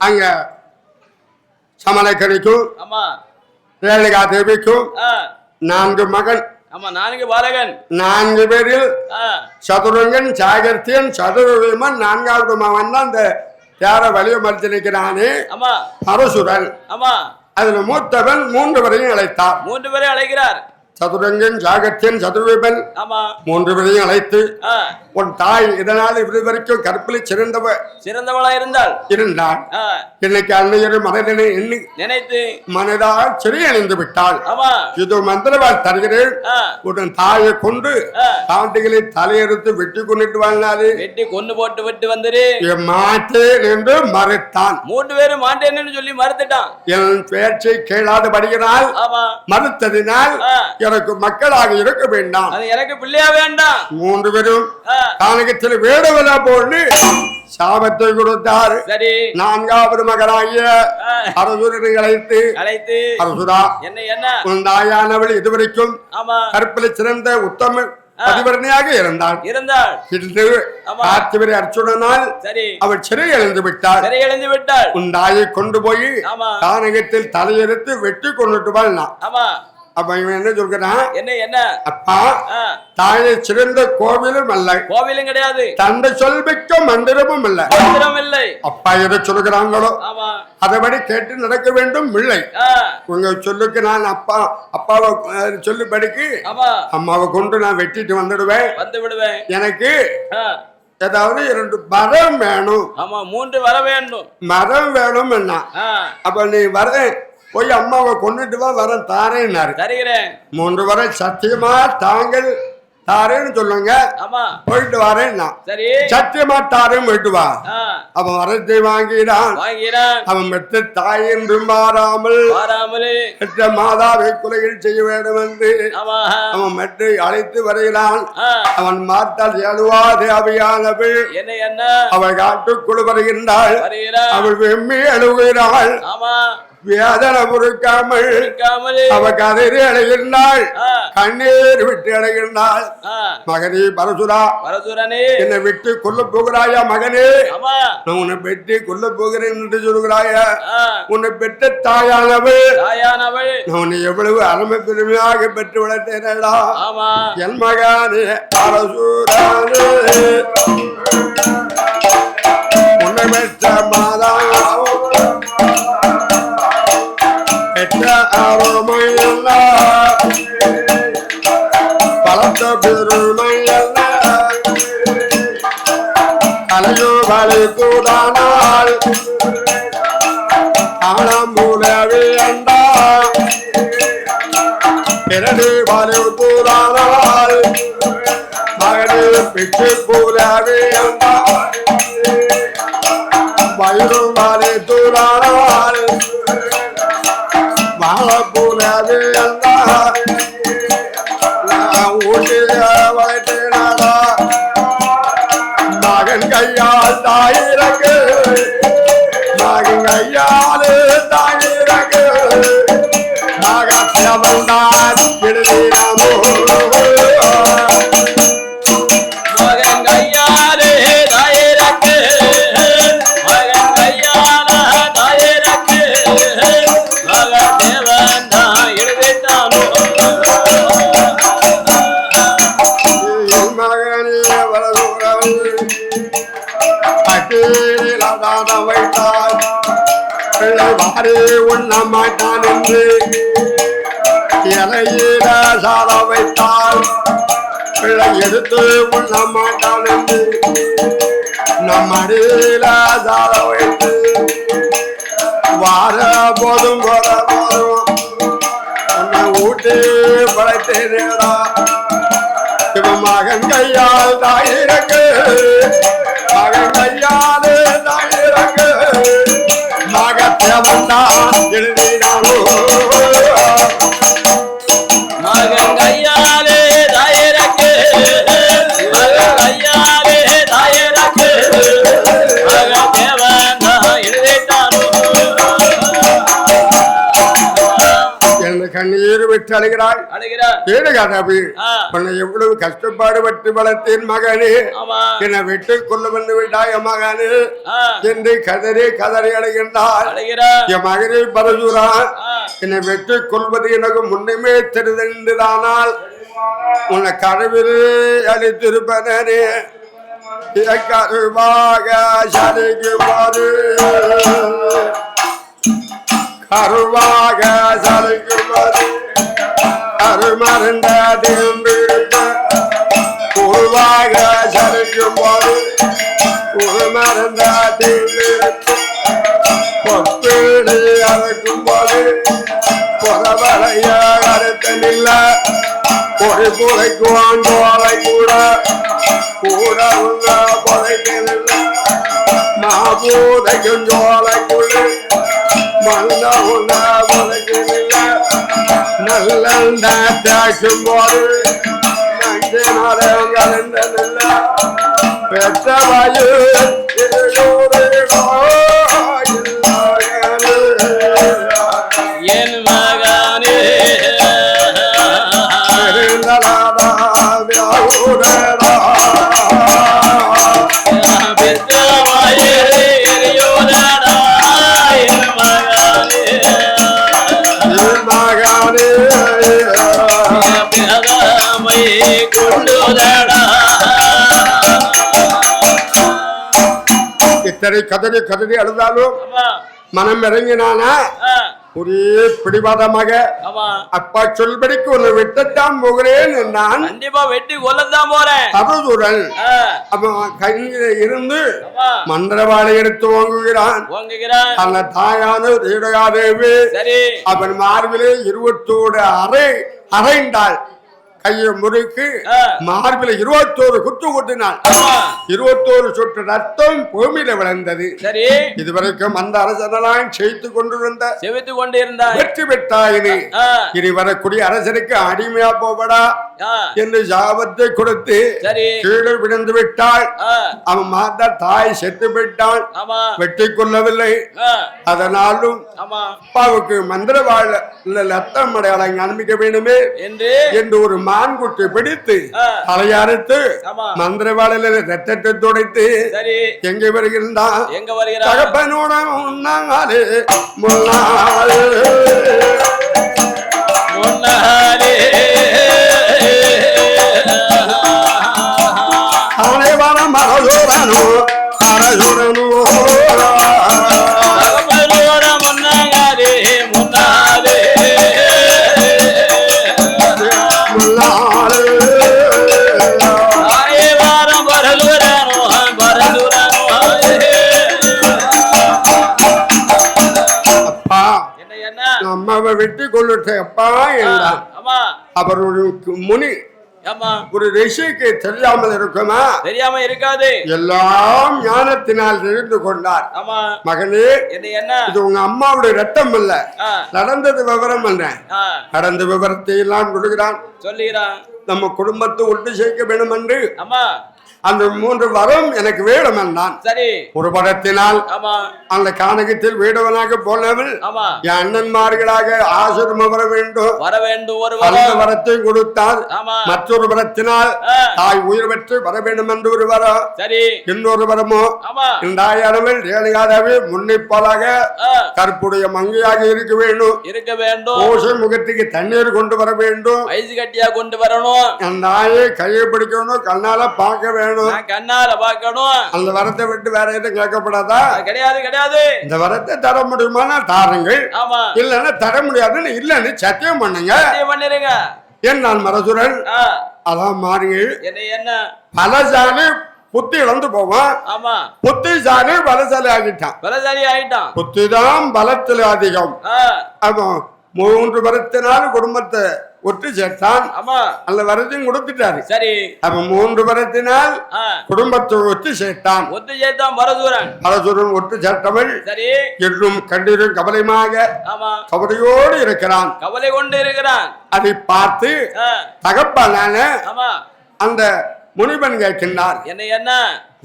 அங்க சமலக்கரிக்கும் ஆமா. ரேணுகா தேவிக்கும் நான்கு மகன். ஆமா நான்கு பாலகன். நான்கு பேரில் சதுரங்கன் சாகர்த்தியன் சதுரவிமன் நான்காவது மகன் தான் இந்த தேர வலிய மறுத்து நிற்கிறானே. ஆமா. பரசுரன் ஆமா. அதுல மூத்தவன் மூன்று வரையும் அழைத்தார். மூன்று பேரை அழைக்கிறார். சதுரங்கன் சாகர்த்தியன் சதுரவிமன் ஆமா. மூன்று பேரையும் அழைத்து உன் தாய் இதனால் இது வரைக்கும் கற்பில் சிறந்தவ சிறந்தவளா இருந்தாள் ஆ, இன்னைக்கு அன்னையர் மனதினை எண்ணி நினைத்து. மனதால் சிறையணிந்து விட்டாள் ஆமா. இது மந்திரவாள் தருகிறேன். உடன் தாயை கொண்டு ஆ. காட்டுகளை தலையெடுத்து வெட்டி கொண்டுட்டு வாழ்நாளே. வெட்டி கொண்டு போட்டு விட்டு வந்துரு. மாட்டேன் என்று மறுத்தான். மூன்று பேரும் மாட்டேன்னு சொல்லி மறுத்துட்டான். என் பேச்சை கேளாது படுகிறாள் மறுத்ததினால். எனக்கு மக்களாக இருக்க வேண்டாம். அது எனக்கு பிள்ளையா வேண்டாம். மூன்று பேரும் ஆ, கானகத்தில் வேடுவல போட்டு சாபத்தை கொடுத்தார். சரி. நான்காவது மகனாகிய அரசுரனை அழைத்து அழைத்து அரசுரா என்ன என்ன? உன் தாயானவள் இதுவரைக்கும் கற்பில் சிறந்த உத்தம பதிவரணையாக இருந்தாள். இருந்தாள். இன்று அர்ச்சுனனால் சரி. அவள் சிறை எழுந்து விட்டாள். சிறை எழுந்து விட்டாள். உன் தாயை கொண்டு போய் ஆமா. கானகத்தில் தலையெடுத்து வெட்டி கொண்டுட்டு வாழ்னான் அப்ப இவன் என்ன சொல்கிறான். என்ன என்ன? அப்பா தாயை சிறந்த கோவிலும் அல்ல. கோவிலும் கிடையாது. தந்தை சொல்பிக்க மந்திரமும் அல்ல மந்திரம் இல்லை. அப்பா எதை சொல்லுகிறாங்களோ அதபடி கேட்டு நடக்க வேண்டும் இல்லை. உங்க சொல்லுக்கு நான் அப்பா அப்பாவை சொல்லுபடிக்கு அம்மாவை கொண்டு நான் வெட்டிட்டு வந்துடுவேன். வந்து விடுவேன். எனக்கு ஏதாவது இரண்டு மரம் வேணும். ஆமா மூன்று வர வேண்டும் மரம் வேணும் என்ன அப்ப நீ வர போய் அம்மாவை கொண்டுட்டு வா வரம் தாரேன்னாரு. தருகிறேன். மூன்று வரை சத்தியமா தாங்கள் தாரேன்னு சொல்லுங்க போயிட்டு வரேன்னா. சத்தியமா தாரேன் போயிட்டு வா. அவன் வரத்தை வாங்கிறேன் அவன் மெத்த தாய் என்றும் மாறாமல் பெற்ற மாதாவை கொலைகள் செய்ய வேண்டும் என்று அவன் மெட்டை அழைத்து வருகிறான். அவன் மாத்தால் எழுவா தேவையானவள் என்ன என்ன? அவள் காட்டுக்குள் வருகின்றாள். அவள் வெம்மி அழுகிறாள். வேதனை பொறுக்காமல் அவ கதறி அடைகின்றாள் கண்ணீர் விட்டு அடைகின்றாள் மகனே பரசுரா வரதுரனே என்னை விட்டு கொல்ல போகிறாயா மகனே? நான் உன்னை பெற்று கொல்ல போகிறேன் என்று சொல்கிறாயா? உன்னை பெற்ற தாயானவள். தாயானவள். நான் எவ்வளவு அருமை பெருமையாக பெற்று வளர்த்தேனடா. என் மகானே அரசூரானே மகனே பிள்ளை வாரி உண்ண மாட்டான் என்று இலையில சார வைத்தால் பிழை எடுத்து உண்ண மாட்டான் என்று நம் அடியில சார வைத்து வார போதும் போத போதும் உன்னை ஊட்டி படைத்தேனேடா. இவன் மகன் கையால் தாயிருக்கு மகன் கையால் மகத்தேவன் எழுதினாலோ விட்டு அழுகிறாள் ஆ, உன்னை எவ்வளவு கஷ்டப்பாடு பட்டு வளர்த்தேன் மகனே. என்னை விட்டு கொள்ள வந்து விட்டாய் மகனே? என்று கதறி கதறி அழுகிறார் என் மகனே பரசூரா ஆ, என்னை வெற்றி கொள்வது எனக்கு முன்னமே தெரிந்ததானால் உன்னை கருவில் அளித்திருப்பனே கருவாக சலிக்குமாறு கருவாக சலிக்குமாறு கருமருந்த உருவாக சலிக்குமாறு உருமருந்த பொப்பீடு அறுக்கும் போது புறவளைய அறுத்த நில்ல ஒரு புதைக்குவான் தோலை கூட கூட உள்ள புதைக்கு நில்ல மாபூதைக்கும் ஜோலைக்குள்ள மல்ல உள்ள புதைக்கு நில்ல தேய்க்கும் போது என் மகனே. இத்தனை கதறி கதறி அழுதாலும் மனம் இறங்கினானா? ஒரே பிடிவாதமாக அப்பா சொல்படிக்கு உன்னை விட்டுத்தான் போகிறேன் என்றான். கண்டிப்பா வெட்டி கொல்லத்தான் போறேன். ஆ, அவன் கையில் இருந்து மந்திரவாளை எடுத்து வாங்குகிறான் ஓங்குகிறான். அந்த தாயான ரேணுகாதேவி சரி. அவன் மார்பிலே இருபத்தோடு அறை அறைந்தாள் கையை முறுக்கு. மார்பில இருபத்தோரு குத்து கொட்டினாள். ஆமா இருபத்தோரு சொட்டு ரத்தம் பூமியில விளைந்தது சரி. இதுவரைக்கும் அந்த அரசனெல்லாம் செய்து கொண்டிருந்த செவித்து கொண்டு இருந்தாய் வெற்றி பெற்றாயினி. ஆ, இனி வரக்கூடிய அரசனுக்கு அடிமையா போவடா என்று சாபத்தை கொடுத்து கீழே விழுந்து விட்டாள். அவன் மாதா தாய் செத்து விட்டாள் வெட்டி கொள்ளவில்லை. அதனாலும் அப்பாவுக்கு மந்திரவாழ லத்தம் அடையாளம் காண்பிக்க வேண்டுமே என்று ஒரு மான்குட்டி பிடித்து ஆமா. மந்திரவாளையில ரத்தத்தை துடைத்து எங்கே வருகின்றான் எங்க வருகிறார் தகப்பனோட முன்னாலே முன்னாலே. முன்னாலே. ஆமா அவர் ஒரு முனி ஒரு ரிஷிக்கு தெரியாமல் இருக்குமா? தெரியாம இருக்காது. எல்லாம் ஞானத்தினால் தெரிந்து கொண்டார். மகனே என்ன இது உங்க அம்மாவுடைய ரத்தம் அல்ல. நடந்தது விவரம் என்ன நடந்த விவரத்தை எல்லாம் கொடுக்கிறான். சொல்லுகிறான். நம்ம குடும்பத்தை ஒட்டு சேர்க்க வேண்டும் என்று அந்த மூன்று வரம் எனக்கு வேணும் என்றான் சரி. ஒரு படத்தினால் அந்த கானகத்தில் வேடவனாக ஆமா. என் அண்ணன்மார்களாக ஆசிரமம் வர வேண்டும். வர வேண்டும் ஒரு அந்த வரத்தை கொடுத்தால் மற்றொரு வரத்தினால் தாய் உயிர் பெற்று வர வேண்டும் என்று ஒரு வரம். சரி. இன்னொரு வரமோ? ஆமா. இந்தாயானவள் ரேணுகாதாவே முன்னிப்பாலாக ஆ, கற்புடைய மங்கையாக இருக்க வேண்டும். இருக்க வேண்டும். கோஷ முகத்துக்கு தண்ணீர் கொண்டு வர வேண்டும். ஐஸ் கட்டியா கொண்டு வரணும். அந்த நாயை கையை பிடிக்கணும். கண்ணால பார்க்க வேணும். கண்ணால பார்க்கணும். அந்த வரத்தை விட்டு வேற எதுவும் கேட்கப்படாதா? கிடையாது கிடையாது. இந்த வரத்தை தர முடியுமானா தாருங்கள். ஆமா. இல்லைன்னா தர முடியாதுன்னு இல்லைன்னு சத்தியம் பண்ணுங்க. பண்ணிருங்க. என் நான் மரசுரன். அதான் மாறுங்கள் என்ன பலசாலி புத்தி இழந்து போவான். ஆமா. புத்திசாலி பலசாலி ஆகிட்டான். பலசாலி ஆயிட்டான் புத்திதான் பலத்தில் அதிகம். ஆ, அவன் மூன்று வரத்தினால் குடும்பத்தை ஒட்டு சேர்த்தான் அந்த வரத்தையும் கொடுத்துட்டாரு. சரி. அவன் மூன்று வரத்தினால் குடும்பத்தை ஒட்டு சேர்த்தான் ஒத்து சேர்த்தான் பரதூரன் பலசுரன் ஒட்டு சேர்த்தவள் சரி. என்றும் கண்ணீரும் கவலையுமாக கவலையோடு இருக்கிறான். கவலை கொண்டு இருக்கிறான். அதை பார்த்து தகப்பான ஆமா. அந்த முனிவன் கேட்கின்றார். என்ன என்ன?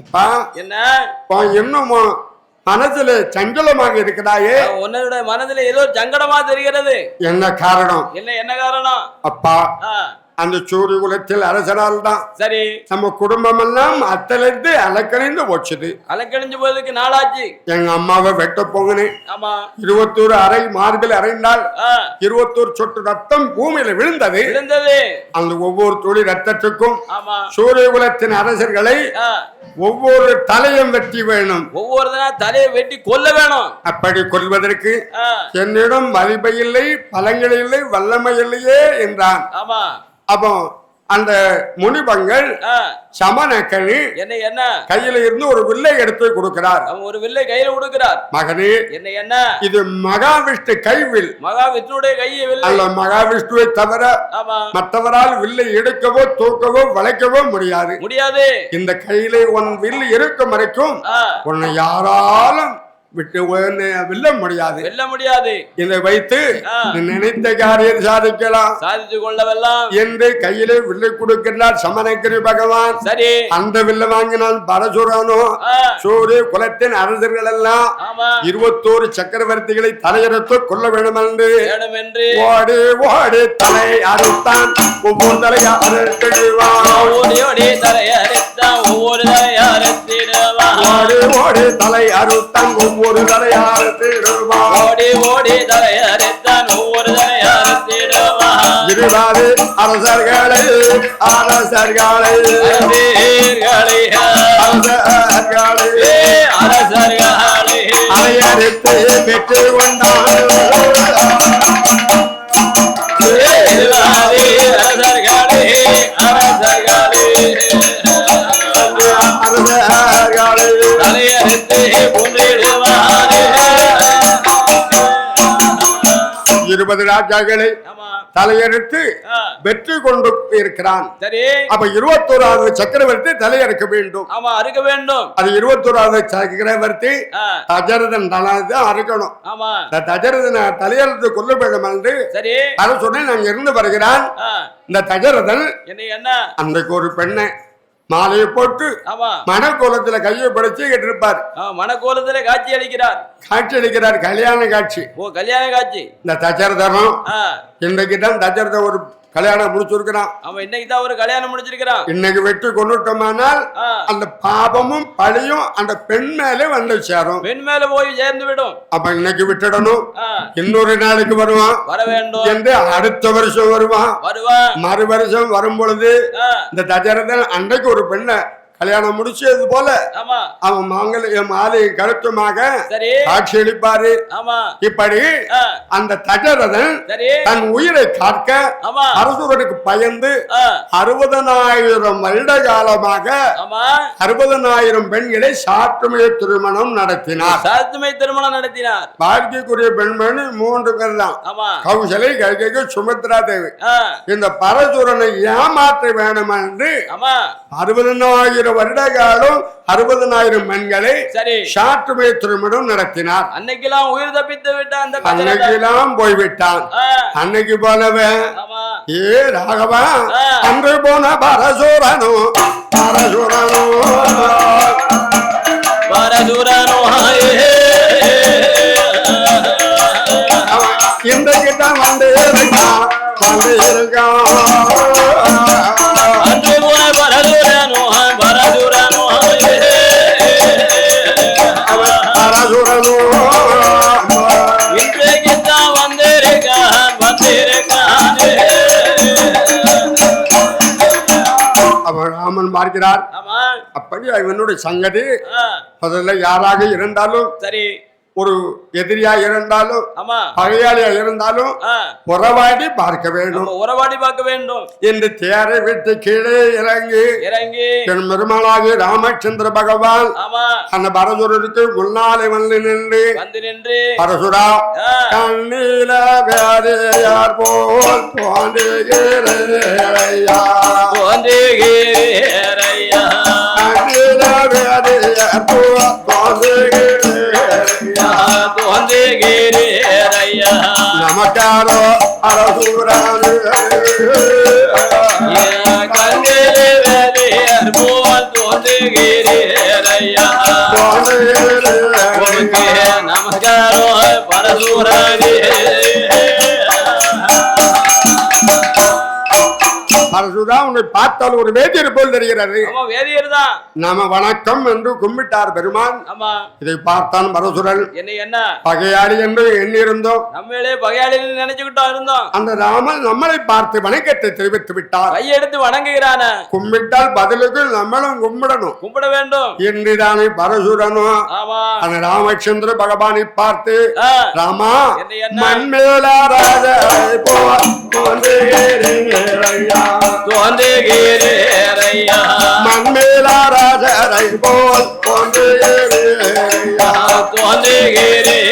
அப்பா என்ன? உன் இன்னும் மனசுல சஞ்சலமாக இருக்கிறாயே உன்னுடைய மனதில் ஏதோ சங்கடமா தெரிகிறது. என்ன காரணம்? என்ன என்ன காரணம்? அப்பா அந்த சூரிய குலத்தில் அரசனால் தான் சரி. நம்ம குடும்பம் எல்லாம் அத்தலைந்து அலக்கணிந்து போச்சுது. அலக்கழிஞ்சு போறதுக்கு நாளாச்சு. எங்க அம்மாவை வெட்ட போங்கினேன் ஆமா. இருபத்தோரு அறை மார்பில் அறைந்தால் இருபத்தோரு சொட்டு ரத்தம் பூமியில விழுந்தது. விழுந்தது. அந்த ஒவ்வொரு துளி ரத்தத்துக்கும் சூரிய குலத்தின் அரசர்களை ஒவ்வொரு தலையும் வெட்டி வேணும். ஒவ்வொரு தலையை வெட்டி கொல்ல வேணும். அப்படி கொள்வதற்கு என்னிடம் வலிமை இல்லை பலங்கள் இல்லை வல்லமை இல்லையே என்றான். ஆமா. அப்போ அந்த முனிபங்கள் சமணக்கணி என்ன என்ன? கையில இருந்து ஒரு வில்லை எடுத்து கொடுக்கிறார். ஒரு வில்லை கையில கொடுக்கிறார். மகனே என்ன என்ன? இது மகாவிஷ்ணு கைவில் மகா விஷ்ணுடைய கையை வில்லை. அல்ல மகாவிஷ்ணுவை தவிர மற்றவரால் வில்லை எடுக்கவோ தூக்கவோ வளைக்கவோ முடியாது. முடியாது. இந்த கையிலே உன் வில் இருக்கும் வரைக்கும் உன்னை யாராலும் விட்டு வெல்ல முடியாது. வெல்ல முடியாது. இதை வைத்து நினைத்த காரியம் சாதிக்கலாம். சாதித்து கொள்ளவெல்லாம். என்று கையிலே வில்லை கொடுக்கின்றார் சமணகிரி பகவான். சரி. அந்த வில்லை வாங்கினால் பரசுரனோ? ஆ, சூரிய குலத்தின் அரசர்கள் எல்லாம் இருபத்தோரு சக்கரவர்த்திகளை தலையெடுத்து கொள்ள வேண்டும் என்று ஓடி ஓடி தலை அறுத்தான். ஒவ்வொரு தலையா அறுத்திடுவான். ஓடி ஓடி தலையறுத்தான் ஒவ்வொரு தலையறுத்திடுவான் ஓடி ஓடி தலை அறுத்தான் ஒவ்வொரு தலையா அறுத்திடுவான் ஓடி ஓடி தலையறுத்தான் ஒவ்வொரு தலையறுத்திடுவான் இருபாது அரசர்களே அரசர்களே. அரசர்களே, அரசர்களே. அரசர்களே அலையறுத்து பெற்று கொண்டான் இருபது ராஜாக்களை தலையெடுத்து வெற்றி கொண்டு இருக்கிறான். அப்ப இருபத்தோராவது சக்கரவர்த்தி தலையெடுக்க வேண்டும். ஆமா அறுக்க வேண்டும். அது இருபத்தோராவது சக்கரவர்த்தி தஜரதன் தான் அறுக்கணும். ஆமா. இந்த தஜரதனை தலையெடுத்து கொல்ல வேண்டும் என்று சரி. அரசுடன் நான் இருந்து வருகிறான் இந்த தஜரதன் என்ன? அன்றைக்கு ஒரு பெண்ணை மாலையை போட்டு மனக்கோலத்துல கையை பிடிச்சு இருப்பார் ஆ, மணக்கோலத்திலே காட்சி அளிக்கிறார். காட்சி அளிக்கிறார் கல்யாண காட்சி. ஓ கல்யாண காட்சி. இந்த ஆ, இன்றைக்கு தான் தஜரத ஒரு கல்யாணம் முடிச்சிருக்கிறான். அவன் இன்னைக்கு தான் ஒரு கல்யாணம் முடிச்சிருக்கிறான். இன்னைக்கு வெற்றி கொண்டுட்டோமானால் அந்த பாபமும் பழியும் அந்த பெண் மேலே வந்து சேரும். பெண் மேல போய் சேர்ந்து விடும். அப்ப இன்னைக்கு விட்டுடணும். இன்னொரு நாளைக்கு வருவான். வர வேண்டும். என்று அடுத்த வருஷம் வருவான். வருவான். மறு வருஷம் வரும் பொழுது இந்த தஜரதன் அன்றைக்கு ஒரு பெண்ணை கல்யாணம் முடிச்சது போல அவன் மாங்கல்ய மாலை கழுத்துமாக சரி. காட்சி அளிப்பாரு. இப்படி அந்த தஜரதன் சரி. தன் உயிரை காக்க ஆமா. அரசுரனுக்கு பயந்து அறுபதனாயிரம் வருட காலமாக அறுபதனாயிரம் பெண்களை சாற்றுமை திருமணம் நடத்தினார். சாத்துமை திருமணம் நடத்தினார். வாழ்க்கைக்குரிய பெண்மணி மூன்று பேர் தான் கௌசலை கைகைக்கு சுமித்ரா தேவி. இந்த பரசுரனை ஏமாற்ற வேண்டும் என்று அறுபதனாயிரம் வருட காலம் அறுபதனாயிரம் பெண்களை சரி. சாற்றுமை திருமணம் நடத்தினார். அன்னைக்கெல்லாம் உயிர் தப்பித்து விட்ட அந்த. அன்னைக்கெல்லாம் போய்விட்டான். அன்னைக்கு போனவன் ஏ ராகவா. அன்று போன பரசுரனோ பரசுரனோ. பரதுரனோ அவன் இன்றைக்கு தான் வந்து இருக்கான் வந்து இருக்கான் ராமன் பார்க்கிறார் அப்படி இவனுடைய சங்கதி? முதல்ல யாராக இருந்தாலும் சரி. ஒரு எதிரியா இருந்தாலும் ஆமா. பகையாளியா இருந்தாலும் உறவாடி பார்க்க வேண்டும். உறவாடி பார்க்க வேண்டும். என்று தேரை விட்டு கீழே இறங்கி இறங்கி. என் பெருமாளாகி ராமச்சந்திர பகவான் அந்த பரசுரருக்கு முன்னாலே வந்து நின்று வந்து நின்று. பரசுரா கண்ணீல வேறையார் போல் தோன்றுகிறேயா? தோன்றுகிறேரையா. கண்ணீல வேறையார் போல் தோன்றுகிறேயா? தோன்றுகிறேரையா நமக்காரோ அரசுரானு கண்ணில் வேலையர் போல் தோன்றுகிறேரையா உன்னை பார்த்தால் ஒரு வேதியர் போல் தெரிகிறது. தான் நாம வணக்கம் என்று கும்பிட்டார் பெருமான். இதை பார்த்தான் பரசுரன். என்ன என்ன? பகையாளி என்று எண்ணியிருந்தோம். நம்மளே பகையாளின்னு நினைச்சுக்கிட்டோம் இருந்தோம். அந்த ராமன் நம்மளை பார்த்து வணக்கத்தை தெரிவித்து விட்டார். கையெடுத்து வணங்குகிறான. கும்பிட்டால் பதிலுக்கு நம்மளும் கும்பிடணும். கும்பிட வேண்டும். என்றுதானே பரசுரனும் ஆமா. அந்த ராமச்சந்திர பகவானை பார்த்து ராமா என்ன என்ன? மண்மேலாராஜ தோன்றுகிறேரையா மண்மேலாராஜரை போல் போன்று தோன்றுகிறே